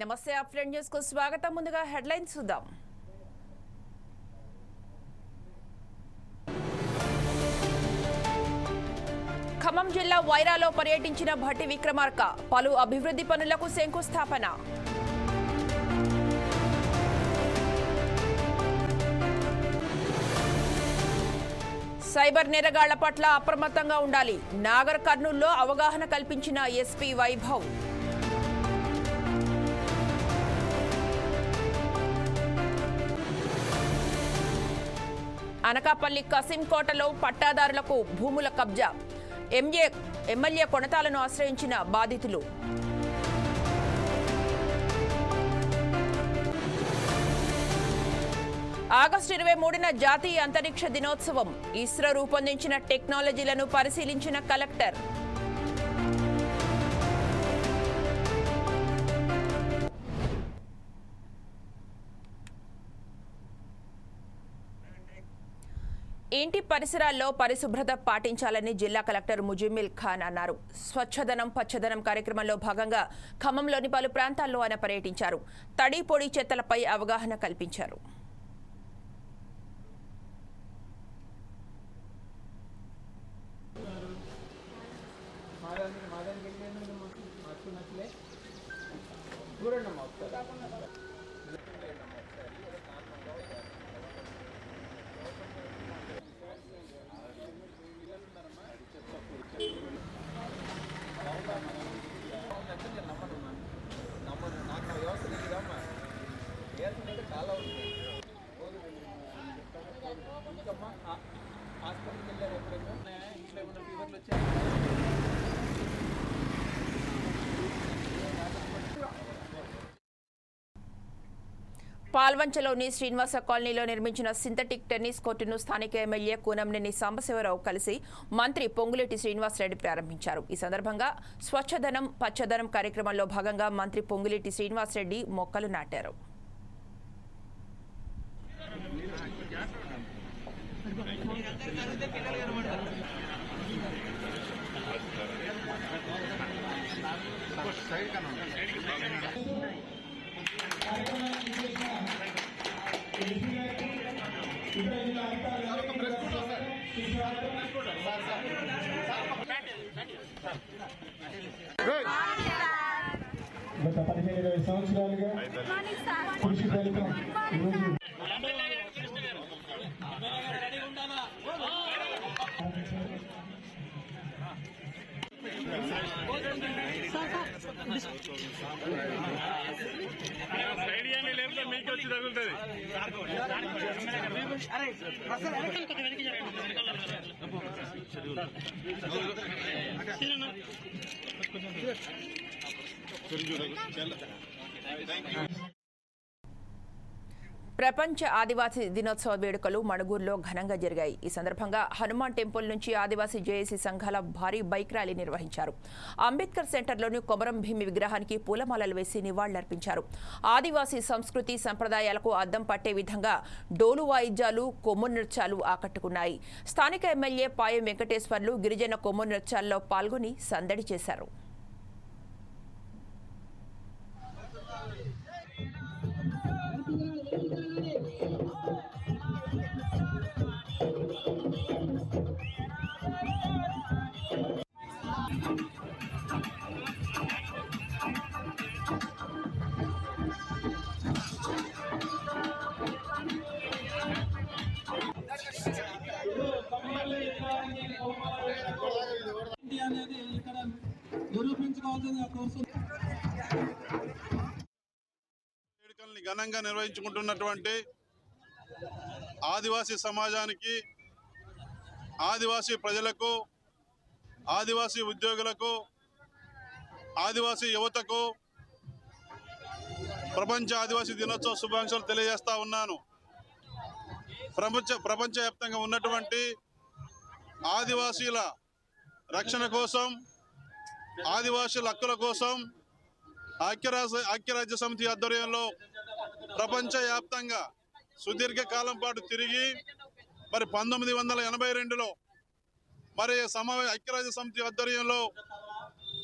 నమస్తే అప్డేట్ న్యూస్కు స్వాగతం. ముందుగా హెడ్లైన్స్ చూద్దాం. ఖమ్మం జిల్లా వైరాలో పర్యటించిన భట్టి విక్రమార్క పలు అభివృద్ధి పనులకు శంకుస్థాపన. సైబర్ నేరగాళ్ళ పట్ల అప్రమత్తంగా ఉండాలి. నాగర్ కర్నూల్లో అవగాహన కల్పించిన ఎస్పీ వైభవ్. అనకాపల్లి కసింకోటలో పట్టాదారులకు భూముల కబ్జా. ఎంఏ ఎమ్మెల్యే కొనతాలను ఆశ్రయించిన బాధితులు. ఆగస్టు ఇరవై మూడున జాతీయ అంతరిక్ష దినోత్సవం. ఇస్రో రూపొందించిన టెక్నాలజీలను పరిశీలించిన కలెక్టర్. ఇంటి పరిసరాల్లో పరిశుభ్రత పాటించాలని జిల్లా కలెక్టర్ ముజిమిల్ ఖాన్ అన్నారు. స్వచ్ఛదనం పచ్చదనం కార్యక్రమంలో భాగంగా ఖమ్మంలోని పలు ప్రాంతాల్లో ఆయన పర్యటించారు. తడి పొడి చెత్తలపై అవగాహన కల్పించారు. పాల్వంచలోని శ్రీనివాస కాలనీలో నిర్మించిన సింథటిక్ టెన్నిస్ కోర్టును స్థానిక ఎమ్మెల్యే కూనంనేని సాంబశివరావు కలిసి మంత్రి పొంగులేటి శ్రీనివాసరెడ్డి ప్రారంభించారు. ఈ సందర్భంగా స్వచ్ఛదనం పచ్చదనం కార్యక్రమంలో భాగంగా మంత్రి పొంగులేటి శ్రీనివాసరెడ్డి మొక్కలు నాటారు. గత పదిహేను ఇరవై సంవత్సరాలుగా కృషి ఫలితం ఈరోజు ఐడియాని లేకపోతే మీకు వచ్చి తగులుతుంది ప్రపంచ ఆదివాసీ దినోత్సవ వేడుకలు మణుగూరులో ఘనంగా జరిగాయి. ఈ సందర్భంగా హనుమాన్ టెంపుల్ నుంచి ఆదివాసీ జేఏసీ సంఘాల భారీ బైక్ ర్యాలీ నిర్వహించారు. అంబేద్కర్ సెంటర్లోని కొమరం భీమి విగ్రహానికి పూలమాలలు వేసి నివాళులర్పించారు. ఆదివాసీ సంస్కృతి సంప్రదాయాలకు అద్దం పట్టే విధంగా డోలు వాయిద్యాలు కొమ్ము నృత్యాలు ఆకట్టుకున్నాయి. స్థానిక ఎమ్మెల్యే పాయం వెంకటేశ్వర్లు గిరిజన కొమ్ము నృత్యాల్లో పాల్గొని సందడి చేశారు. వేడుకల్ని ఘనంగా నిర్వహించుకుంటున్నటువంటి ఆదివాసీ సమాజానికి ఆదివాసీ ప్రజలకు ఆదివాసీ ఉద్యోగులకు ఆదివాసీ యువతకు ప్రపంచ ఆదివాసీ దినోత్సవ శుభాకాంక్షలు తెలియజేస్తా ఉన్నాను. ప్రపంచ ప్రపంచవ్యాప్తంగా ఉన్నటువంటి ఆదివాసీల రక్షణ కోసం ఆదివాసుల హక్కుల కోసం ఐక్యరాజ్య ఐక్యరాజ్య సమితి ఆధ్వర్యంలో ప్రపంచవ్యాప్తంగా సుదీర్ఘ కాలం పాటు తిరిగి మరి పంతొమ్మిది వందల ఎనభై రెండులో మరి సమావేశ ఐక్యరాజ్య సమితి ఆధ్వర్యంలో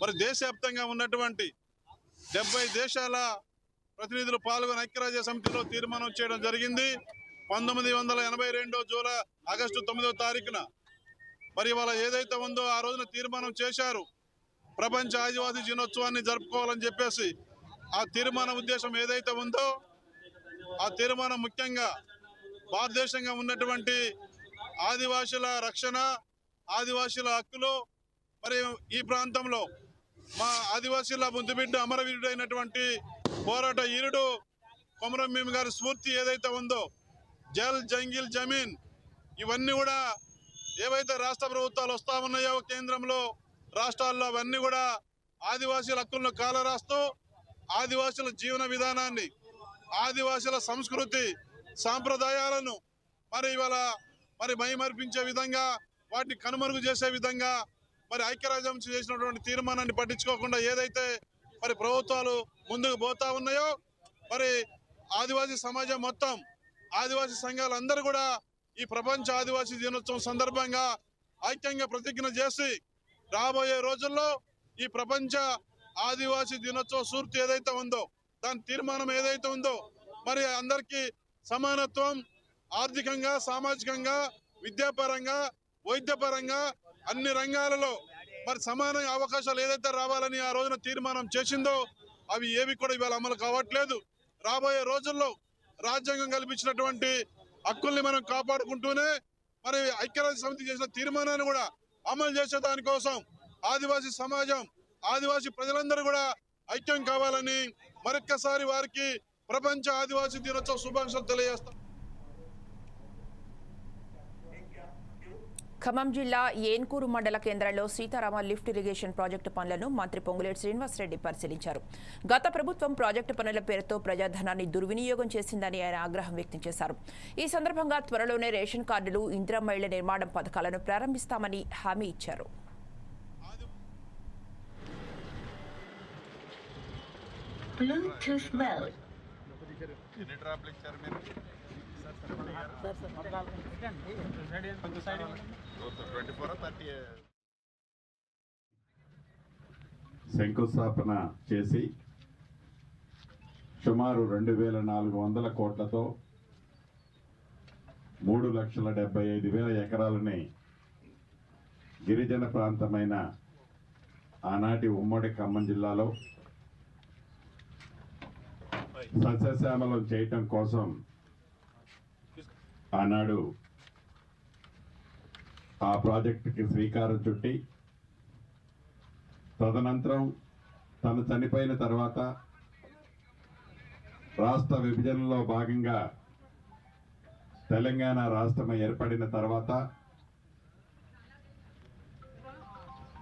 మరి దేశవ్యాప్తంగా ఉన్నటువంటి డెబ్బై దేశాల ప్రతినిధులు పాల్గొని ఐక్యరాజ్య సమితిలో తీర్మానం చేయడం జరిగింది. పంతొమ్మిది వందల ఎనభై రెండో జూలై ఆగస్టు తొమ్మిదవ తారీఖున మరి ఇవాళ ఏదైతే ఉందో ఆ రోజున తీర్మానం చేశారు. ప్రపంచ ఆదివాసీ దినోత్సవాన్ని జరుపుకోవాలని చెప్పేసి ఆ తీర్మాన ఉద్దేశం ఏదైతే ఉందో ఆ తీర్మానం ముఖ్యంగా భారతదేశంగా ఉన్నటువంటి ఆదివాసుల రక్షణ ఆదివాసుల హక్కులు మరి ఈ ప్రాంతంలో మా ఆదివాసీల ముద్దుబిడ్డ అమరవీరుడైనటువంటి పోరాట ఈరుడు కొమరం భీమ్ గారి స్ఫూర్తి ఏదైతే ఉందో జల్ జంగిల్ జమీన్ ఇవన్నీ కూడా ఏవైతే రాష్ట్ర ప్రభుత్వాలు వస్తా ఉన్నాయో కేంద్రంలో రాష్ట్రాల్లో అవన్నీ కూడా ఆదివాసీల హక్కులను కాలరాస్తూ ఆదివాసీల జీవన విధానాన్ని ఆదివాసీల సంస్కృతి సాంప్రదాయాలను మరి ఇవాళ మరి మైమర్పించే విధంగా వాటిని కనుమరుగు చేసే విధంగా మరి ఐక్యరాజ్యం చేసినటువంటి తీర్మానాన్ని పట్టించుకోకుండా ఏదైతే మరి ప్రభుత్వాలు ముందుకు పోతా ఉన్నాయో మరి ఆదివాసీ సమాజం మొత్తం ఆదివాసీ సంఘాలందరూ కూడా ఈ ప్రపంచ ఆదివాసీ దినోత్సవం సందర్భంగా ఐక్యంగా ప్రతిజ్ఞ చేసి రాబోయే రోజుల్లో ఈ ప్రపంచ ఆదివాసీ దినోత్సవ స్ఫూర్తి ఏదైతే ఉందో దాని తీర్మానం ఏదైతే ఉందో మరి అందరికీ సమానత్వం ఆర్థికంగా సామాజికంగా విద్యాపరంగా వైద్యపరంగా అన్ని రంగాలలో మరి సమాన అవకాశాలు ఏదైతే రావాలని ఆ రోజున తీర్మానం చేసిందో అవి ఏవి కూడా ఇవాళ అమలు కావట్లేదు. రాబోయే రోజుల్లో రాజ్యాంగం కల్పించినటువంటి హక్కుల్ని మనం కాపాడుకుంటూనే మరి ఐక్యరాజ్య సమితి చేసిన తీర్మానాన్ని కూడా అమలు చేసే దానికోసం ఆదివాసీ సమాజం ఆదివాసీ ప్రజలందరూ కూడా ఐక్యం కావాలని మరొక్కసారి వారికి ప్రపంచ ఆదివాసీ దినోత్సవ శుభాకాంక్షలు తెలియజేస్తాం. ఖమ్మం జిల్లా ఏన్కూరు మండల కేంద్రంలో సీతారామ లిఫ్ట్ ఇరిగేషన్ ప్రాజెక్టు పనులను మంత్రి పొంగులేటి శ్రీనివాసరెడ్డి పరిశీలించారు. గత ప్రభుత్వం ప్రాజెక్టు పనుల పేరుతో ప్రజాధనాన్ని దుర్వినియోగం చేసిందని ఆయన ఆగ్రహం వ్యక్తం చేశారు. ఈ సందర్భంగా త్వరలోనే రేషన్ కార్డులు ఇందిరా మహిళ నిర్మాణం పథకాలను ప్రారంభిస్తామని హామీ ఇచ్చారు. Bluetooth mode. శంకుస్థాపన చేసి సుమారు రెండు వేల నాలుగు వందల కోట్లతో మూడు లక్షల డెబ్బై ఐదు వేల ఎకరాలని గిరిజన ప్రాంతమైన ఆనాటి ఉమ్మడి ఖమ్మం జిల్లాలో సస్యశ్యామలం చేయటం కోసం ఆనాడు ఆ ప్రాజెక్టుకి శ్రీకారం చుట్టి తదనంతరం తను చనిపోయిన తర్వాత రాష్ట్ర విభజనలో భాగంగా తెలంగాణ రాష్ట్రం ఏర్పడిన తర్వాత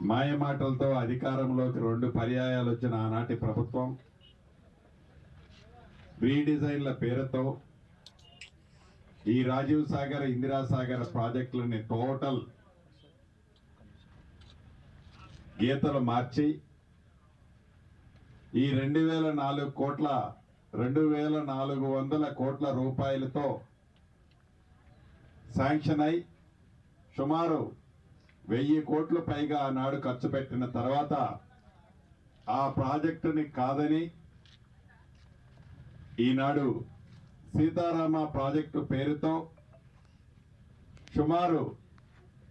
మాయమాటలతో అధికారంలోకి రెండు పర్యాయాలు వచ్చిన ఆనాటి ప్రభుత్వం రీడిజైన్ల పేరుతో ఈ రాజీవ్ సాగర్ ఇందిరా సాగర్ ప్రాజెక్టులని టోటల్ గీతలు మార్చి ఈ రెండు వేల నాలుగు కోట్ల రెండు వేల నాలుగు వందల కోట్ల రూపాయలతో శాంక్షన్ అయి సుమారు వెయ్యి కోట్లు పైగా ఆనాడు ఖర్చు పెట్టిన తర్వాత ఆ ప్రాజెక్టుని కాదని ఈనాడు సీతారామ ప్రాజెక్టు పేరుతో సుమారు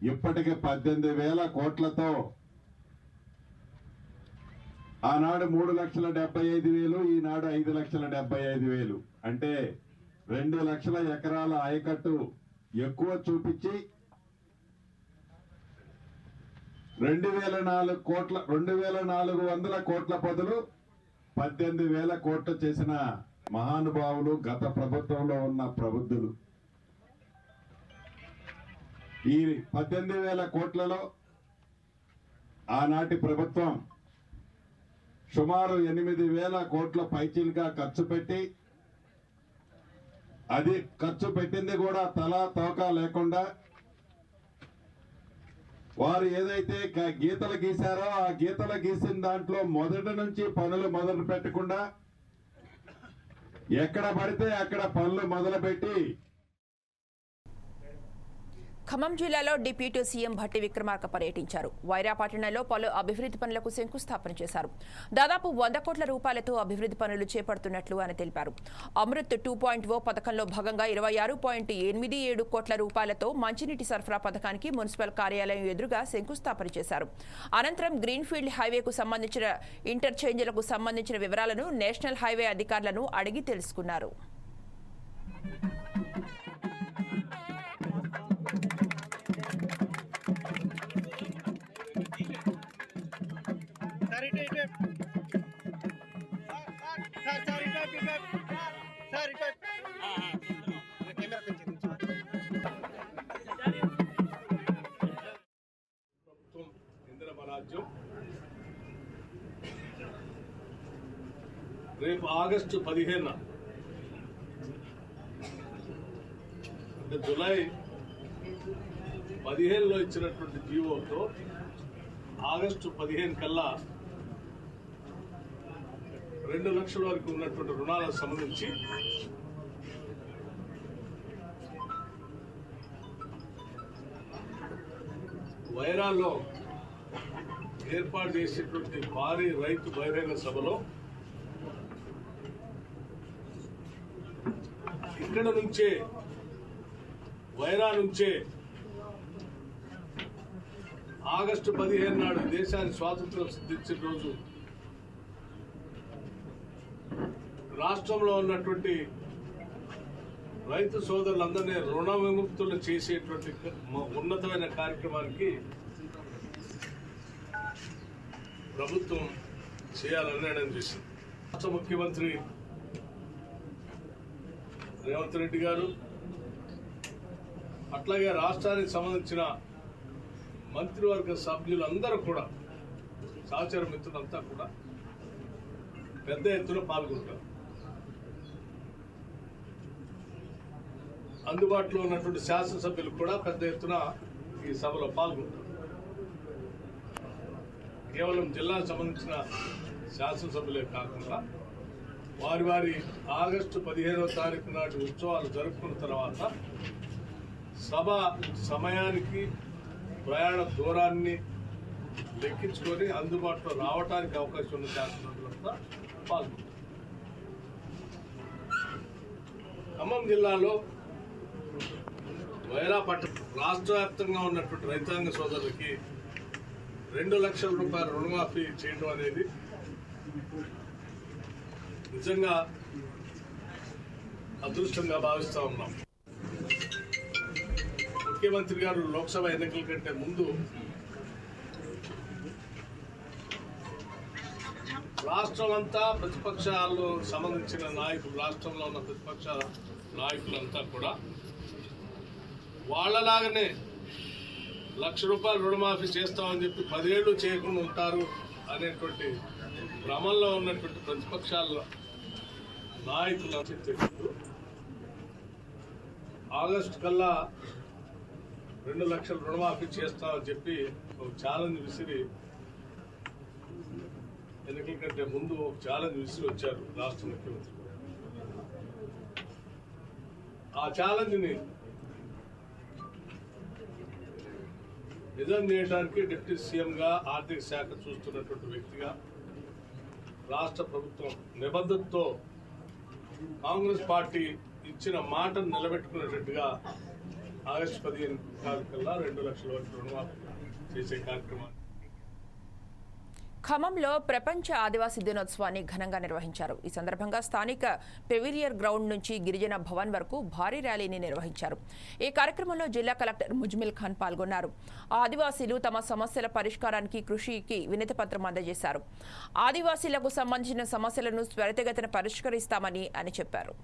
ఇప్పటికే పద్దెనిమిది వేల కోట్లతో ఆనాడు మూడు లక్షల డెబ్బై ఐదు వేలు ఈనాడు ఐదు లక్షల డెబ్బై ఐదు వేలు. అంటే రెండు లక్షల ఎకరాల ఆయకట్టు ఎక్కువ చూపించి రెండు వేల నాలుగు కోట్ల రెండు వేల నాలుగు వందల కోట్ల బదులు పద్దెనిమిది వేల కోట్లు చేసిన మహానుభావులు గత ప్రభుత్వంలో ఉన్న ప్రబుద్ధులు. ఈ పద్దెనిమిది వేల కోట్లలో ఆనాటి ప్రభుత్వం సుమారు ఎనిమిది వేల కోట్ల పైచీలుగా ఖర్చు పెట్టి అది ఖర్చు పెట్టింది కూడా తలా తోక లేకుండా వారు ఏదైతే గీతలు గీశారో ఆ గీతలు గీసిన దాంట్లో మొదటి నుంచి పనులు మొదలు పెట్టకుండా ఎక్కడ పడితే అక్కడ పనులు మొదలుపెట్టి ఖమ్మం జిల్లాలో డిప్యూటీ సీఎం భట్టి విక్రమార్క పర్యటించారు. వైరాపట్టణంలో పలు అభివృద్ధి పనులకు శంకుస్థాపన చేశారు. దాదాపు వంద కోట్ల రూపాయలతో అభివృద్ధి పనులు చేపడుతున్నట్లు ఆయన తెలిపారు. అమృత్ టూ పాయింట్ ఓ పథకంలో భాగంగా ఇరవై ఆరు పాయింట్ ఎనిమిది ఏడు కోట్ల రూపాయలతో మంచినీటి సరఫరా పథకానికి మున్సిపల్ కార్యాలయం ఎదురుగా శంకుస్థాపన చేశారు. అనంతరం గ్రీన్ఫీల్డ్ హైవేకు సంబంధించిన ఇంటర్చేంజ్లకు సంబంధించిన వివరాలను నేషనల్ హైవే అధికారులను అడిగి తెలుసుకున్నారు. సార్ ప్రభుత్వం ఇందిరమ రాజ్యం రేపు ఆగస్టు పదిహేను. అంటే జులై పదిహేనులో ఇచ్చినటువంటి జీవోతో ఆగస్టు పదిహేను కల్లా రెండు లక్షల వరకు ఉన్నటువంటి రుణాలకు సంబంధించి వైరాల్లో ఏర్పాటు చేసేటువంటి భారీ రైతు బహిరంగ సభలో ఇక్కడ నుంచే వైరా నుంచే ఆగస్టు పదిహేను నాడు దేశాన్ని స్వాతంత్రం సిద్ధించిన రోజు రాష్ట్రంలో ఉన్నటువంటి రైతు సోదరులందరినీ రుణ విముక్తులు చేసేటువంటి ఉన్నతమైన కార్యక్రమానికి ప్రభుత్వం చేయాలని నిర్ణయం చేసింది. రాష్ట్ర ముఖ్యమంత్రి రేవంత్ రెడ్డి గారు అట్లాగే రాష్ట్రానికి సంబంధించిన మంత్రివర్గ సభ్యులందరూ కూడా సహచర మిత్రులంతా కూడా పెద్ద ఎత్తున పాల్గొంటారు. అందుబాటులో ఉన్నటువంటి శాసనసభ్యులు కూడా పెద్ద ఎత్తున ఈ సభలో పాల్గొంటారు. కేవలం జిల్లాకు సంబంధించిన శాసనసభ్యులే కాకుండా వారి వారి ఆగస్టు పదిహేనవ తారీఖు నాటి ఉత్సవాలు జరుపుకున్న తర్వాత సభ సమయానికి ప్రయాణ దూరాన్ని లెక్కించుకొని అందుబాటులో రావడానికి అవకాశం ఉన్న శాసనసభ్యులంతా పాల్గొంటారు. ఖమ్మం జిల్లాలో వైరా పట్ట రాష్ట్ర వ్యాప్తంగా ఉన్నటువంటి రైతాంగ సోదరులకి రెండు లక్షల రూపాయల రుణమాఫీ చేయడం అనేది నిజంగా అదృష్టంగా భావిస్తూ ఉన్నాం. ముఖ్యమంత్రి గారు లోక్సభ ఎన్నికల కంటే ముందు రాష్ట్రం అంతా ప్రతిపక్షాలు సంబంధించిన నాయకులు రాష్ట్రంలో ఉన్న ప్రతిపక్ష నాయకులంతా కూడా వాళ్ళలాగానే లక్ష రూపాయలు రుణమాఫీ చేస్తామని చెప్పి పదేళ్ళు చేయకుండా ఉంటారు అనేటువంటి భ్రమంలో ఉన్నటువంటి ప్రతిపక్షాల నాయకులు తెలుసు ఆగస్టు కల్లా రెండు లక్షల రుణమాఫీ చేస్తామని చెప్పి ఒక ఛాలెంజ్ విసిరి ఎన్నికల కంటే ముందు ఒక ఛాలెంజ్ విసిరి వచ్చారు రాష్ట్ర ముఖ్యమంత్రి. ఆ ఛాలెంజ్ని నిజం చేయడానికి డిప్యూటీ సీఎంగా ఆర్థిక శాఖ చూస్తున్నటువంటి వ్యక్తిగా రాష్ట్ర ప్రభుత్వం నిబద్ధతతో కాంగ్రెస్ పార్టీ ఇచ్చిన మాటను నిలబెట్టుకున్నట్టుగా ఆగస్టు పదిహేను తారీఖుల్లా రెండు లక్షల వరకు రుణమాఫీ చేసే కార్యక్రమాన్ని ఖమ్మంలో ప్రపంచ ఆదివాసీ దినోత్సవాన్ని ఘనంగా నిర్వహించారు. ఈ సందర్భంగా స్థానిక పెవిలియర్ గ్రౌండ్ నుంచి గిరిజన భవన్ వరకు భారీ ర్యాలీని నిర్వహించారు. ఈ కార్యక్రమంలో జిల్లా కలెక్టర్ ముజ్మిల్ ఖాన్ పాల్గొన్నారు. ఆదివాసీలు తమ సమస్యల పరిష్కారానికి కృషికి వినతి పత్రం అందజేశారు. ఆదివాసీలకు సంబంధించిన సమస్యలను త్వరితగతిన పరిష్కరిస్తామని అని చెప్పారు.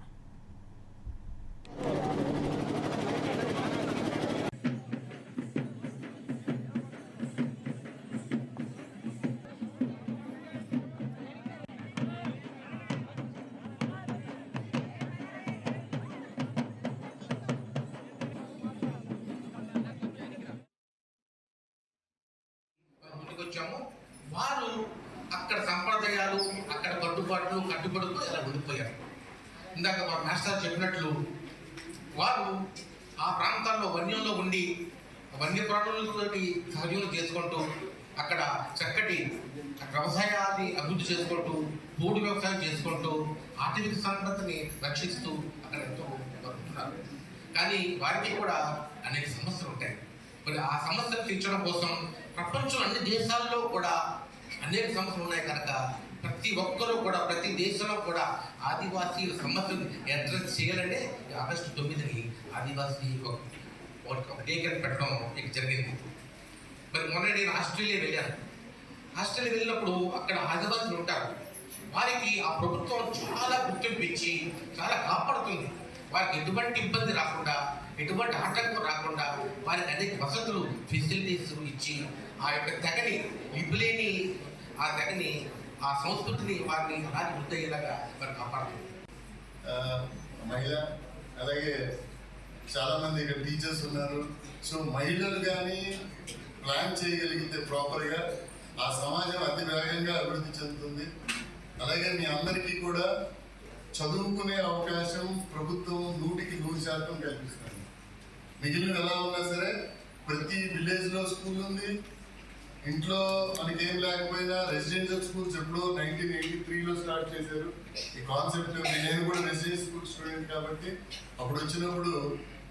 వన్యప్రాణులతోటి సహజీవనం చేసుకుంటూ అక్కడ చక్కటి వ్యవసాయాన్ని అభివృద్ధి చేసుకుంటూ పూడి వ్యవసాయం చేసుకుంటూ ఆర్థిక సంపదని రక్షిస్తూ అక్కడ ఎంతో బతుకుతున్నారు. కానీ వారికి కూడా అనేక సమస్యలు ఉంటాయి. మరి ఆ సమస్యలు తీర్చడం కోసం ప్రపంచం అన్ని దేశాల్లో కూడా అనేక సమస్యలు ఉన్నాయి కనుక ప్రతి ఒక్కరూ కూడా ప్రతి దేశంలో కూడా ఆదివాసీల సమస్యలు అడ్రస్ చేయాలంటే ఆగస్టు తొమ్మిదిని ఆదివాసీ ఒక- ఒక డేకర్ పెట్టడం నీకు జరిగింది. మరి మొన్న నేను ఆస్ట్రేలియా వెళ్ళాను. ఆస్ట్రేలియా వెళ్ళినప్పుడు అక్కడ ఆదివాసులు ఉంటారు. వారికి ఆ ప్రభుత్వం చాలా గుర్తింపు ఇచ్చి చాలా కాపాడుతుంది. వారికి ఎటువంటి ఇబ్బంది రాకుండా ఎటువంటి ఆటంకం రాకుండా వారికి అనేక వసతులు ఫెసిలిటీస్ ఇచ్చి ఆ యొక్క తెగని ఇబ్బలేని ఆ తెగని ఆ సంస్కృతిని వారిని అలాగే గుర్తయ్యేలాగా వారు కాపాడుతుంది. మహిళ అలాగే చాలా మంది ఇక్కడ టీచర్స్ ఉన్నారు. సో మహిళలు కానీ ప్లాన్ చేయగలిగితే ప్రాపర్గా ఆ సమాజం అతి వేగంగా అభివృద్ధి చెందుతుంది. అలాగే మీ అందరికీ కూడా చదువుకునే అవకాశం ప్రభుత్వం నూటికి నూరు శాతం కల్పిస్తుంది. మిగిలిన ఎలా ఉన్నా సరే ప్రతి విలేజ్లో స్కూల్ ఉంది. ఇంట్లో మనకేం లేకపోయినా రెసిడెన్షియల్ స్కూల్స్ ఎప్పుడో నైన్టీన్ ఎయిటీ త్రీలో స్టార్ట్ చేశారు. ఈ కాన్సెప్ట్ నేను కూడా రెసిడెన్షియల్ స్కూల్ స్టూడెంట్ కాబట్టి అప్పుడు వచ్చినప్పుడు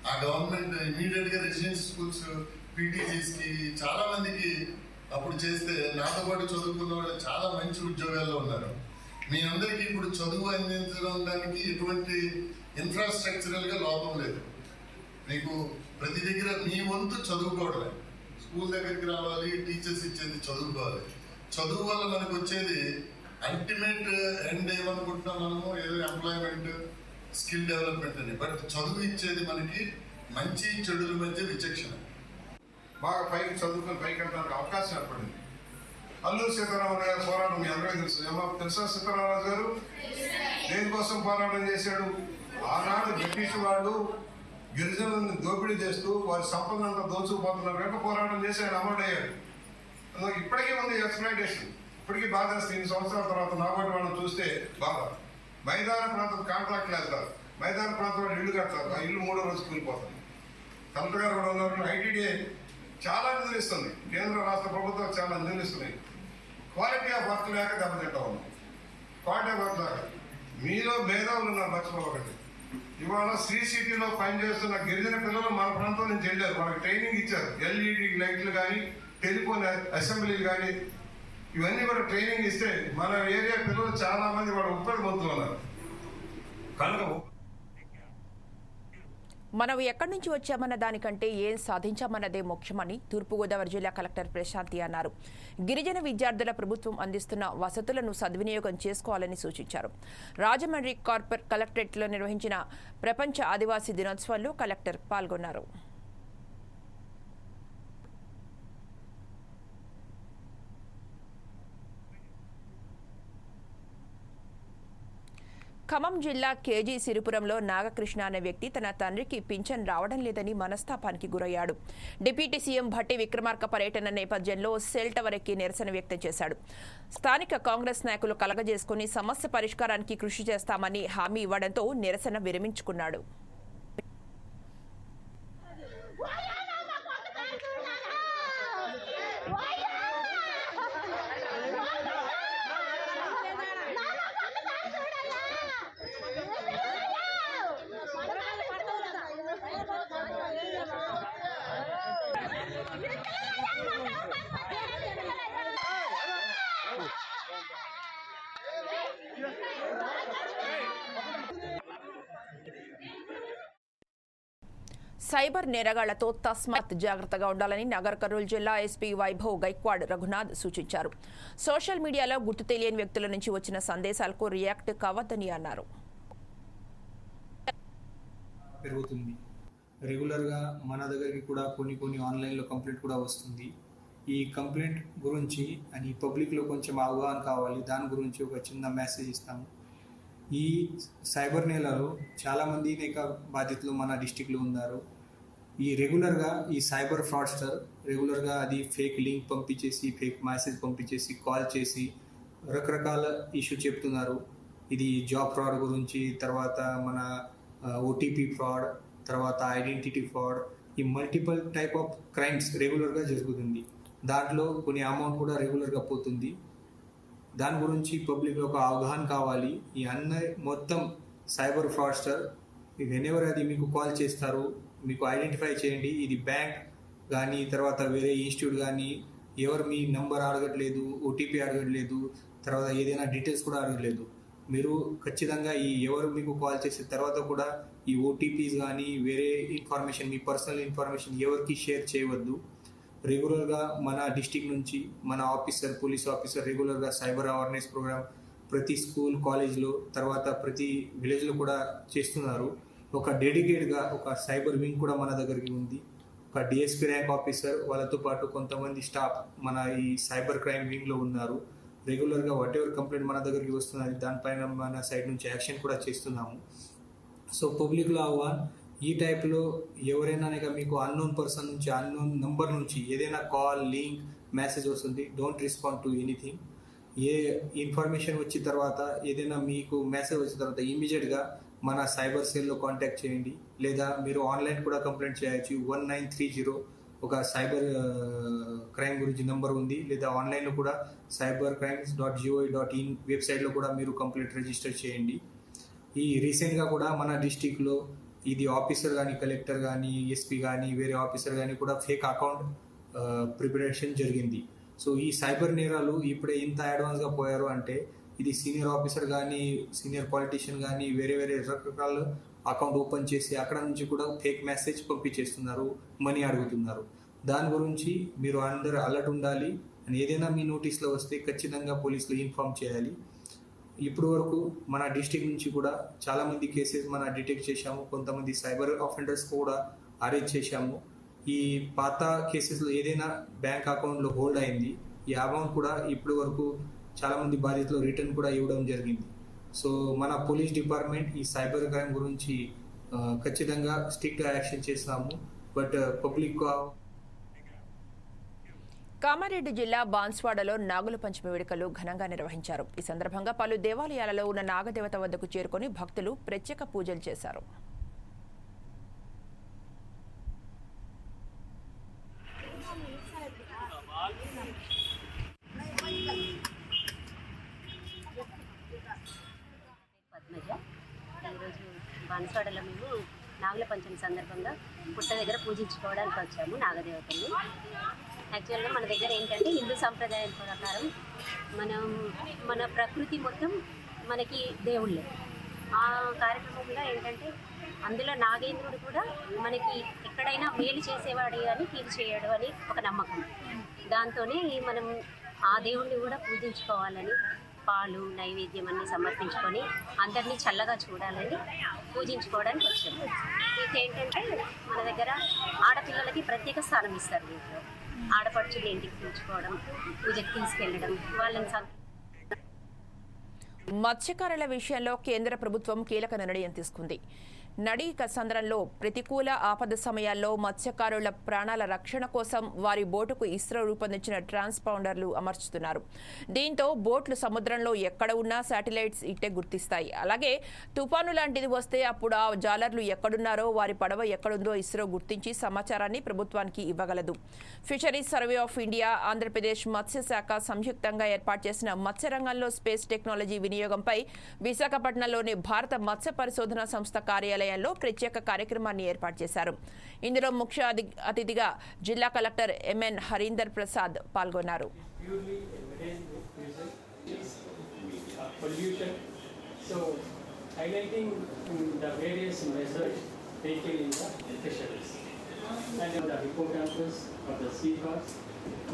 ఆ గవర్నమెంట్ ఇమీడియట్గా రెసిడెన్షియల్ స్కూల్స్ పీటీసీస్కి చాలా మందికి అప్పుడు చేస్తే నాతో పాటు చదువుకున్న వాళ్ళు చాలా మంచి ఉద్యోగాల్లో ఉన్నారు. మీ అందరికీ ఇప్పుడు చదువు అందించడానికి ఎటువంటి ఇన్ఫ్రాస్ట్రక్చరల్గా లోపం లేదు. మీకు ప్రతి దగ్గర మీ వంతు చదువుకోవడమే. స్కూల్ దగ్గరికి రావాలి టీచర్స్ ఇచ్చేది చదువుకోవాలి. చదువు వల్ల మనకు వచ్చేది అల్టిమేట్ ఎండ్ ఏమనుకుంటున్నాం మనము? ఏదో ఎంప్లాయ్మెంట్ స్కిల్ డెవలప్మెంట్ అని. బట్ చదువు ఇచ్చేది మనకి మంచి చెడుల మధ్య విచక్షణ. బాగా పైకి చదువుకొని పైకి వెళ్ళడానికి అవకాశం ఏర్పడింది. అల్లూరు సీతారామరాజు పోరాటం మీ అందరికీ తెలుసు. ఏమో తెలుసా సీతారామరాజు గారు? దేనికోసం పోరాటం చేశాడు? ఆనాడు బ్రిటిష్ వాళ్ళు గిరిజనులను దోపిడీ చేస్తూ వారి సంపద అంతా దోచుకుపోతున్నారు కనుక పోరాటం చేసి ఆయన అమరుడయ్యాడు. ఇప్పటికీ ఉంది ఎక్స్ప్లైటేషన్ ఇప్పటికీ బాధ వేస్తుంది సంవత్సరాల తర్వాత నాగోటి వాళ్ళని చూస్తే బాధ. మైదాన ప్రాంతం కాంట్రాక్ట్లు వేస్తారు మైదాన ప్రాంతంలో ఇల్లు కడతారు. ఆ ఇల్లు మూడో రోజు కూలిపోతుంది. కలెక్టర్ గారు కూడా ఉన్నారు. ఐటీడీఏ చాలా నిధులు కేంద్ర రాష్ట్ర ప్రభుత్వాలు చాలా నిధులు ఇస్తున్నాయి క్వాలిటీ ఆఫ్ వర్క్ లేక దెబ్బతింటా ఉన్నాం క్వాలిటీ ఆఫ్ వర్క్ లేక. మీలో మేధావులు ఉన్నారు మర్చిపోకండి. ఇవాళ శ్రీ సిటీలో పనిచేస్తున్న గిరిజన పిల్లలు మన ప్రాంతం నుంచి వెళ్ళారు. వాళ్ళకి ట్రైనింగ్ ఇచ్చారు. ఎల్ఈడి లైట్లు కానీ టెలిఫోన్ అసెంబ్లీలు కానీ ఇవన్నీ కూడా ట్రైనింగ్ ఇస్తే మన ఏరియా పిల్లలు చాలా మంది వాడు ఉపయోగ పొందుతున్నారు కనుక మనం ఎక్కడి నుంచి వచ్చామన్న దానికంటే ఏం సాధించామన్నదే ముఖ్యమని తూర్పుగోదావరి జిల్లా కలెక్టర్ ప్రశాంతి అన్నారు. గిరిజన విద్యార్థుల ప్రభుత్వం అందిస్తున్న వసతులను సద్వినియోగం చేసుకోవాలని సూచించారు. రాజమండ్రి కార్పొరేట్ కలెక్టరేట్లో నిర్వహించిన ప్రపంచ ఆదివాసీ దినోత్సవంలో కలెక్టర్ పాల్గొన్నారు. ఖమ్మం జిల్లా కేజీ సిరిపురంలో నాగకృష్ణ అనే వ్యక్తి తన తండ్రికి పింఛన్ రావడం లేదని మనస్తాపానికి గురయ్యాడు. డిప్యూటీ సీఎం భట్టి విక్రమార్క పర్యటన నేపథ్యంలో సెల్ టవర్ ఎక్కి నిరసన వ్యక్తం చేశాడు. స్థానిక కాంగ్రెస్ నాయకులు కలగజేసుకుని సమస్య పరిష్కారానికి కృషి చేస్తామని హామీ ఇవ్వడంతో నిరసన విరమించుకున్నాడు. సైబర్ నేరగాళ్ళతో తస్మాత్ జాగ్రత్తగా ఉండాలని నగర్ కర్నూలు జిల్లా ఎస్పీ వైభవ్ గైక్వాడ్ రఘునాథ్ సూచించారు. సోషల్ మీడియాలో గుర్తు తెలియని వ్యక్తుల నుంచి వచ్చిన సందేశాలకు రియాక్ట్ కావద్దని అన్నారు. పెరుగుతుంది. రెగ్యులర్గా మన దగ్గరికి కూడా కొన్ని కొన్ని ఆన్లైన్లో కంప్లైంట్ కూడా వస్తుంది. ఈ కంప్లైంట్ గురించి అని పబ్లిక్లో కొంచెం అవగాహన కావాలి. దాని గురించి ఒక చిన్న మెసేజ్ ఇస్తాము. ఈ సైబర్ నేలలో చాలామంది అనేక బాధితులు మన డిస్టిక్లో ఉన్నారు ఈ రెగ్యులర్గా ఈ సైబర్ ఫ్రాడ్స్టర్ రెగ్యులర్గా అది ఫేక్ లింక్ పంపించేసి ఫేక్ మెసేజ్ పంపించేసి కాల్ చేసి రకరకాల ఇష్యూ చెప్తున్నారు. ఇది జాబ్ ఫ్రాడ్ గురించి తర్వాత మన ఓటీపీ ఫ్రాడ్ తర్వాత ఐడెంటిటీ ఫ్రాడ్ ఈ మల్టిపల్ టైప్ ఆఫ్ క్రైమ్స్ రెగ్యులర్గా జరుగుతుంది. దాంట్లో కొన్ని అమౌంట్ కూడా రెగ్యులర్గా పోతుంది. దాని గురించి పబ్లిక్లో ఒక అవగాహన కావాలి. ఈ అన్న మొత్తం సైబర్ ఫ్రాడ్స్టర్ వెనెవర్ అది మీకు కాల్ చేస్తారు మీకు ఐడెంటిఫై చేయండి. ఇది బ్యాంక్ కానీ తర్వాత వేరే ఇన్స్టిట్యూట్ కానీ ఎవరు మీ నంబర్ అడగట్లేదు ఓటీపీ అడగట్లేదు తర్వాత ఏదైనా డీటెయిల్స్ కూడా అడగట్లేదు. మీరు ఖచ్చితంగా ఈ ఎవరు మీకు కాల్ చేసిన తర్వాత కూడా ఈ ఓటీపీస్ కానీ వేరే ఇన్ఫర్మేషన్ మీ పర్సనల్ ఇన్ఫర్మేషన్ ఎవరికి షేర్ చేయవద్దు. రెగ్యులర్గా మన డిస్టిక్ నుంచి మన ఆఫీసర్ పోలీస్ ఆఫీసర్ రెగ్యులర్గా సైబర్ అవేర్నెస్ ప్రోగ్రామ్ ప్రతి స్కూల్ కాలేజ్లో తర్వాత ప్రతి విలేజ్లో కూడా చేస్తున్నారు. ఒక డెడికేట్గా ఒక సైబర్ వింగ్ కూడా మన దగ్గరికి ఉంది. ఒక డిఎస్పీ ర్యాంక్ ఆఫీసర్ వాళ్ళతో పాటు కొంతమంది స్టాఫ్ మన ఈ సైబర్ క్రైమ్ వింగ్లో ఉన్నారు. రెగ్యులర్గా వాట్ ఎవర్ కంప్లైంట్ మన దగ్గరికి వస్తున్నది దానిపైన మన సైడ్ నుంచి యాక్షన్ కూడా చేస్తున్నాము. సో పబ్లిక్లో ఆహ్వాన్ ఈ టైప్లో ఎవరైనా మీకు అన్నోన్ పర్సన్ నుంచి అన్నోన్ నెంబర్ నుంచి ఏదైనా కాల్ లింక్ మెసేజ్ వస్తుంది డోంట్ రెస్పాండ్ టు ఎనీథింగ్ ఏ ఇన్ఫర్మేషన్ వచ్చిన తర్వాత ఏదైనా మీకు మెసేజ్ వచ్చిన తర్వాత ఇమీడియట్గా మన సైబర్ సెల్లో కాంటాక్ట్ చేయండి. లేదా మీరు ఆన్లైన్ కూడా కంప్లైంట్ చేయొచ్చు. వన్ నైన్ త్రీ జీరో ఒక సైబర్ క్రైమ్ గురించి నెంబర్ ఉంది. లేదా ఆన్లైన్లో కూడా cyber crimes dot GOI dot in వెబ్సైట్లో కూడా మీరు కంప్లైంట్ రిజిస్టర్ చేయండి. ఈ రీసెంట్గా కూడా మన డిస్టిక్లో ఇది ఆఫీసర్ కానీ కలెక్టర్ కానీ ఎస్పీ కానీ వేరే ఆఫీసర్ కానీ కూడా ఫేక్ అకౌంట్ ప్రిపరేషన్ జరిగింది. సో ఈ సైబర్ నేరాలు ఇప్పుడే ఇంత అడ్వాన్స్గా పోయారు అంటే ఇది సీనియర్ ఆఫీసర్ కానీ సీనియర్ పాలిటీషియన్ కానీ వేరే వేరే రకరకాల అకౌంట్ ఓపెన్ చేసి అక్కడ నుంచి కూడా ఫేక్ మెసేజ్ పంపించేస్తున్నారు మనీ అడుగుతున్నారు. దాని గురించి మీరు అందరు అలర్ట్ ఉండాలి. అని ఏదైనా మీ నోటీస్లో వస్తే ఖచ్చితంగా పోలీసులు ఇన్ఫామ్ చేయాలి. ఇప్పటి వరకు మన డిస్టిక్ నుంచి కూడా చాలామంది కేసెస్ మన డిటెక్ట్ చేశాము. కొంతమంది సైబర్ ఆఫెండర్స్ కూడా అరెస్ట్ చేశాము. ఈ పాత కేసెస్లో ఏదైనా బ్యాంక్ అకౌంట్లో హోల్డ్ అయింది. ఈ అమౌంట్ కూడా ఇప్పటి వరకు చాలా మంది బాధితులు రిటర్న్ కూడా ఇవ్వడం జరిగింది. సో మన పోలీస్ డిపార్ట్మెంట్ ఈ సైబర్ క్రైమ్ గురించి ఖచ్చితంగా స్ట్రిక్ట్గా యాక్షన్ చేస్తాము. బట్ పబ్లిక్ కామారెడ్డి జిల్లా బాన్స్వాడలో నాగుల పంచమి వేడుకలు ఘనంగా నిర్వహించారు. ఈ సందర్భంగా పలు దేవాలయాలలో ఉన్న నాగదేవత వద్దకు చేరుకొని భక్తులు ప్రత్యేక పూజలు చేశారు పద్మజ ఈరోజు బాన్స్వాడలో మేము నాగుల పంచమి సందర్భంగా పుట్ట దగ్గర పూజించుకోవడానికి వచ్చాము నాగదేవతని యాక్చువల్గా మన దగ్గర ఏంటంటే హిందూ సంప్రదాయం ప్రకారం మనం మన ప్రకృతి మొత్తం మనకి దేవుళ్ళే. ఆ కార్యక్రమంలో ఏంటంటే అందులో నాగేంద్రుడు కూడా మనకి ఎక్కడైనా మేలు చేసేవాడు అని కీడు చేయడు అని ఒక నమ్మకం. దాంతోనే మనం ఆ దేవుణ్ణి కూడా పూజించుకోవాలని పాలు నైవేద్యం అన్ని సమర్పించుకొని అందరినీ చల్లగా చూడాలని పూజించుకోవడానికి వచ్చాము. ఇంకేంటంటే మన దగ్గర ఆడపిల్లలకి ప్రత్యేక స్థానం ఇస్తారు దీంట్లో ఆడపడుచులు ఇంటికి పిలుచుకోవడం పూజకి తీసుకెళ్ళడం వాళ్ళని మత్స్యకారుల విషయంలో కేంద్ర ప్రభుత్వం కీలక నిర్ణయం తీసుకుంది. నడీక సంద్రంలో ప్రతికూల ఆపద సమయాల్లో మత్స్యకారుల ప్రాణాల రక్షణ కోసం వారి బోటుకు ఇస్రో రూపొందించిన ట్రాన్స్పౌండర్లు అమర్చుతున్నారు. దీంతో బోట్లు సముద్రంలో ఎక్కడ ఉన్నా శాటిలైట్స్ ఇట్టే గుర్తిస్తాయి. అలాగే తుఫాను లాంటిది వస్తే అప్పుడు ఆ జాలర్లు ఎక్కడున్నారో వారి పడవ ఎక్కడుందో ఇస్రో గుర్తించి సమాచారాన్ని ప్రభుత్వానికి ఇవ్వగలదు. Fisheries survey of India Andhra Pradesh మత్స్యశాఖ సంయుక్తంగా ఏర్పాటు చేసిన మత్స్యరంగంలో స్పేస్ టెక్నాలజీ వినియోగంపై విశాఖపట్నంలోని భారత మత్స్య పరిశోధన సంస్థ కార్యాలయంలో ప్రత్యేక కార్యక్రమాన్ని ఏర్పాటు చేశారు ఇందులో ముఖ్య అతిథిగా జిల్లా కలెక్టర్ ఎంఎన్ హరీందర్ ప్రసాద్ పాల్గొన్నారు highlighting the various measures taken in the fisheries. And in the hippocampus or the sea bass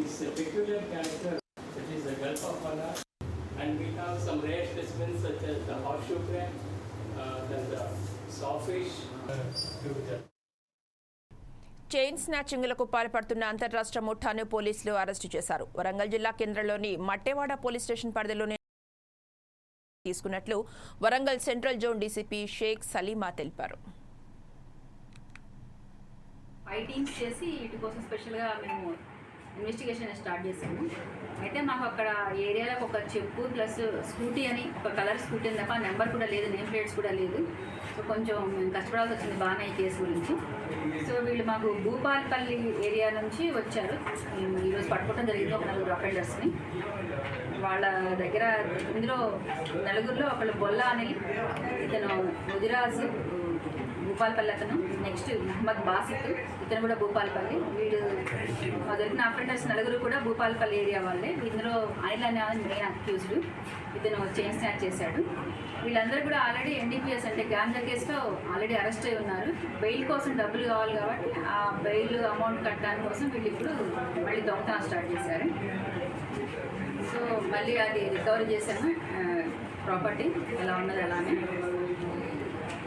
is a peculiar character which is the Gulf of Mannar. And we have some rare specimens such as the horseshoe crab, chain స్నాచింగ్లకు పాల్పడుతున్న అంతర్రాష్ట్ర ముఠాను పోలీసులు arrest చేశారు. వరంగల్ జిల్లా కేంద్రంలోని Mattewada police station పరిధిలోని తీసుకున్నట్లు Warangal central zone DCP Sheikh Salima తెలిపారు. Five teams చేసి వీటి కోసం స్పెషల్గా మేము ఇన్వెస్టిగేషన్ స్టార్ట్ చేశాము అయితే మాకు అక్కడ ఏరియాలో ఒక చెప్పు ప్లస్ స్కూటీ అని ఒక కలర్ స్కూటీ అని తప్ప నెంబర్ కూడా లేదు నేమ్ ప్లేట్స్ కూడా లేదు. సో కొంచెం మేము కష్టపడాల్సి వచ్చింది బాగానే ఈ కేసు గురించి. సో వీళ్ళు మాకు భూపాలపల్లి ఏరియా నుంచి వచ్చారు. ఈరోజు పట్టుకోవడం జరిగింది ఒక నలుగురు అఫెండర్స్ని వాళ్ళ దగ్గర ఇందులో నలుగురిలో ఒకళ్ళు బొల్ల అని ఇతను ముదిరాజు భూపాలపల్లి అతను నెక్స్ట్ మహమ్మద్ బాసిత్ ఇతను కూడా భూపాలపల్లి. వీడు మా దొరికిన అఫెండర్స్ నలుగురు కూడా భూపాలపల్లి ఏరియా వాళ్ళే. ఇందులో అనిల్ అనే మెయిన్ అక్యూజ్డ్ ఇతను చైన్ స్నాచ్ చేశాడు. వీళ్ళందరూ కూడా ఆల్రెడీ ఎన్డీపీఎస్ అంటే గాంజా కేసులో ఆల్రెడీ అరెస్ట్ అయి ఉన్నారు. బెయిల్ కోసం డబ్బులు కావాలి కాబట్టి ఆ బెయిల్ అమౌంట్ కట్టడానికి కోసం వీళ్ళు ఇప్పుడు మళ్ళీ దొంగతనం స్టార్ట్ చేశారు. సో మళ్ళీ అది రికవరీ చేశాను. ప్రాపర్టీ ఎలా ఉన్నది అలానే.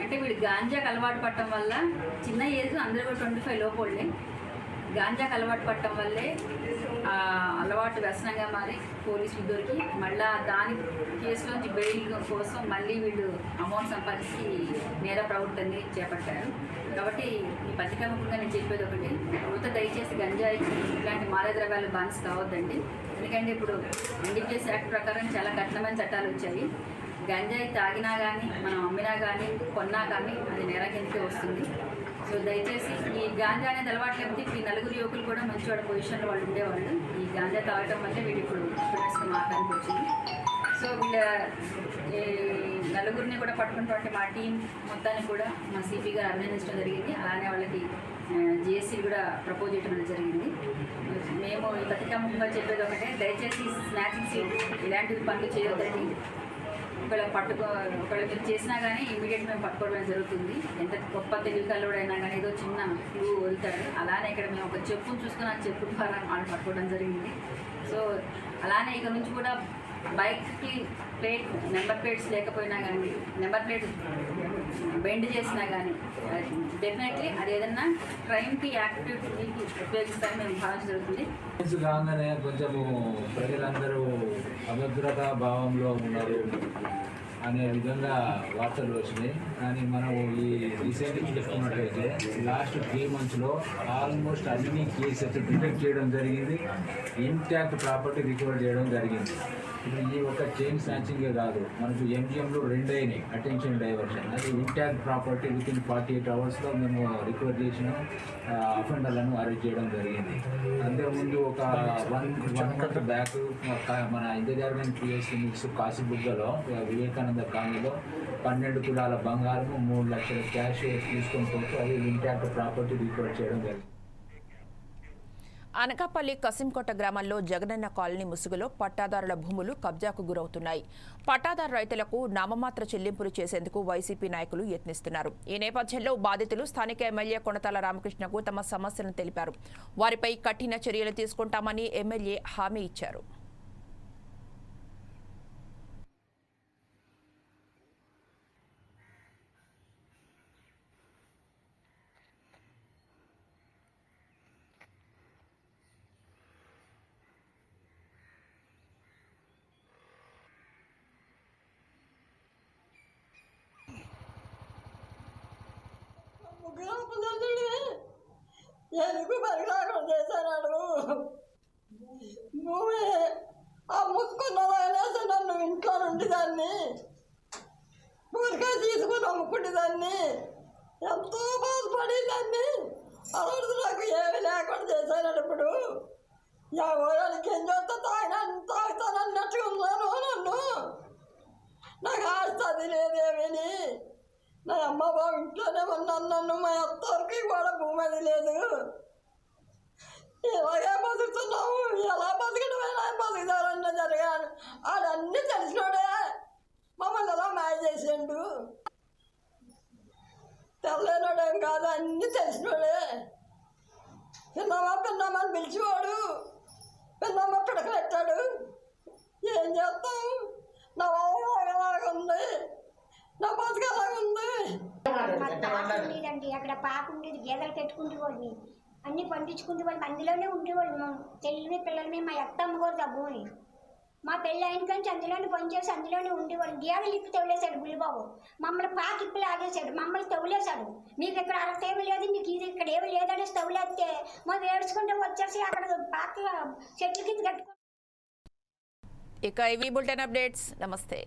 అంటే వీడు గాంజాకి అలవాటు పడటం వల్ల చిన్న ఏజ్ అందరూ కూడా ట్వంటీ ఫైవ్ లోపలే గాంజాకి అలవాటు పడటం వల్లే అలవాటు వ్యసనంగా మారి పోలీసులు దొరికి మళ్ళా దాని కేసులోంచి బెయిల్ కోసం మళ్ళీ వీళ్ళు అమౌంట్ సంపాదించి నేర ప్రవృత్తిని చేపట్టారు. కాబట్టి ఈ పత్రికా ముఖ్యంగా నేను చెప్పేది ఒకటి యువత దయచేసి గంజాయి ఇలాంటి మాదక ద్రవ్యాలు బానిస కావద్దండి. ఎందుకంటే ఇప్పుడు ఎన్డీపీఎస్ యాక్ట్ ప్రకారం చాలా కఠినమైన చట్టాలు వచ్చాయి. గంజాయి తాగినా కానీ మనం అమ్మినా కానీ కొన్నా కానీ అది నేర వస్తుంది. సో దయచేసి ఈ గాంజా అనేది అలవాటు లేకపోతే ఈ నలుగురు యువకులు కూడా మంచి వాడి పొజిషన్లో వాళ్ళు ఉండేవాళ్ళు. ఈ గాంజా తాగటం వల్లే వీళ్ళు ఇప్పుడు స్టూడెంట్స్కి మాట్లాడానికి వచ్చింది. సో వీళ్ళ ఈ నలుగురిని కూడా పట్టుకున్నటువంటి మా టీం మొత్తాన్ని కూడా మా సిపి గారు అభినందించడం జరిగింది. అలానే వాళ్ళకి జిఎస్సీ కూడా ప్రపోజ్ చేయడం అనేది జరిగింది. మేము ఈ చెప్పేది ఒకటే దయచేసి స్నాచింగ్స్ ఇలాంటివి పనులు చేయొద్దండి. ఒకవేళ పట్టుకో ఒకవేళ మీరు చేసినా కానీ ఇమీడియట్ మేము పట్టుకోవడం జరుగుతుంది. ఎంత గొప్ప తెలివికల్లోడైనా కానీ ఏదో చిన్న క్లూ వదులుతాడు. అలానే ఇక్కడ మేము ఒక చెప్పును చూసుకుని ఆ చెప్పు ద్వారా వాళ్ళు పట్టుకోవడం జరిగింది. సో అలానే ఇక నుంచి కూడా బైక్కి ప్లేట్ నెంబర్ ప్లేట్స్ లేకపోయినా కానీ నెంబర్ ప్లేట్ బెండ్ చేసినా కానీ డెఫినెట్లీ అది ఏదన్నా క్రైమ్కి యాక్టివిటీకి ఉపయోగిస్తారని మేము భావించడం జరుగుతుంది. కాగానే కొంచెము ప్రజలందరూ అభద్రతా భావంలో ఉన్నారు అనే విధంగా వార్తలు వచ్చినాయి. కానీ మనం ఈ రీసెంట్గా చెప్పుకున్నట్లయితే లాస్ట్ త్రీ మంత్స్లో ఆల్మోస్ట్ అన్ని కేసెస్ డిటెక్ట్ చేయడం జరిగింది. ఇంటాక్ట్ ప్రాపర్టీ రికవర్ చేయడం జరిగింది. ఇది ఒక చైన్ స్నాచింగే కాదు. మనకు ఎంజిఎంలో రెండు అయినాయి. అటెన్షన్ డైవర్షన్ అది intact property within forty eight అవర్స్లో మేము రికవర్ చేసిన అఫెండర్లను అరెస్ట్ చేయడం జరిగింది. అంతకుముందు ఒక వన్ వన్ మంత్ బ్యాక్ మన ఇంద్రజార్గన్ పిఎస్సి మిక్స్ కాశీబుగ్గలో వివేకానంద కాలనీలో పన్నెండు తులాల బంగారం మూడు లక్షల క్యాష్ తీసుకొని పోతే అది ఇంటాక్ట్ ప్రాపర్టీ రికవర్ చేయడం జరిగింది. అనకాపల్లి కసింకోట గ్రామంలో జగనన్న కాలనీ ముసుగులో పట్టాదారుల భూములు కబ్జాకు గురవుతున్నాయి. పట్టాదారు రైతులకు నామమాత్ర చెల్లింపులు చేసేందుకు వైసీపీ నాయకులు యత్నిస్తున్నారు. ఈ నేపథ్యంలో బాధితులు స్థానిక ఎమ్మెల్యే కొనతాల రామకృష్ణకు తమ సమస్యను తెలిపారు. వారిపై కఠిన చర్యలు తీసుకుంటామని ఎమ్మెల్యే హామీ ఇచ్చారు ఎందుకు పరిహారం చేశాడు భూమి అమ్ముకున్నదైనా సరే నన్ను ఇంట్లో నుండి దాన్ని ఊరికే తీసుకుని అమ్ముకుంటే దాన్ని ఎంతో బాధపడి దాన్ని అలాంటి నాకు ఏమి లేకుండా చేశాడు ఇప్పుడు ఎవరికి ఏం చేస్తా తాగినా తాగుతానన్నట్టు ఉన్నాను నన్ను నాకు ఆస్తుంది లేదేమని నా అమ్మ బాబు ఇంట్లోనే ఉన్నాను నన్ను మా అత్తరికి లేదు. ఇలాగే బతుకుతున్నావు? ఎలా బతకడం ఎలా బతుకుతారన్న జరిగాను. ఆడన్నీ తెలిసినోడే మమ్మల్ని ఎలా మాయ చేసిండు? తెల్లనోడేం కాదు అన్నీ తెలిసినోడే. పిన్నమ్మ పిన్నమ్మ అని పిలిచేవాడు. పిన్నమ్మ పిడకలెట్టాడు. ఏం చేస్తాం నా వాళ్ళ ఉంది నా ఉండేదండి అక్కడ పాప ఉండేది గేదెలు పెట్టుకుంటూ వాళ్ళని అన్ని పండించుకుంటూ వాళ్ళు అందులోనే ఉండేవాళ్ళు మా చెల్లిని పిల్లల్ని మా అత్తమ్మ కూడా భూమి మా పెళ్ళి అయిన కంచి అందులోనే పనిచేసి అందులోనే ఉండేవాడు గేదెలు ఇప్పి తవ్వులేశాడు బుల్లిబాబు. మమ్మల్ని పాకిప్పి లాగేశాడు మమ్మల్ని తవ్వులేశాడు మీకు ఇక్కడ అరవై ఏమి లేదు మీకు ఇది ఇక్కడ ఏమి లేదని తవ్వులేస్తే మేము ఏడ్చుకుంటే వచ్చేసి అక్కడ పాక చెట్ల కింద కట్టుకుంటాం ఇక ఇవి బులెటిన్ అప్డేట్స్. నమస్తే.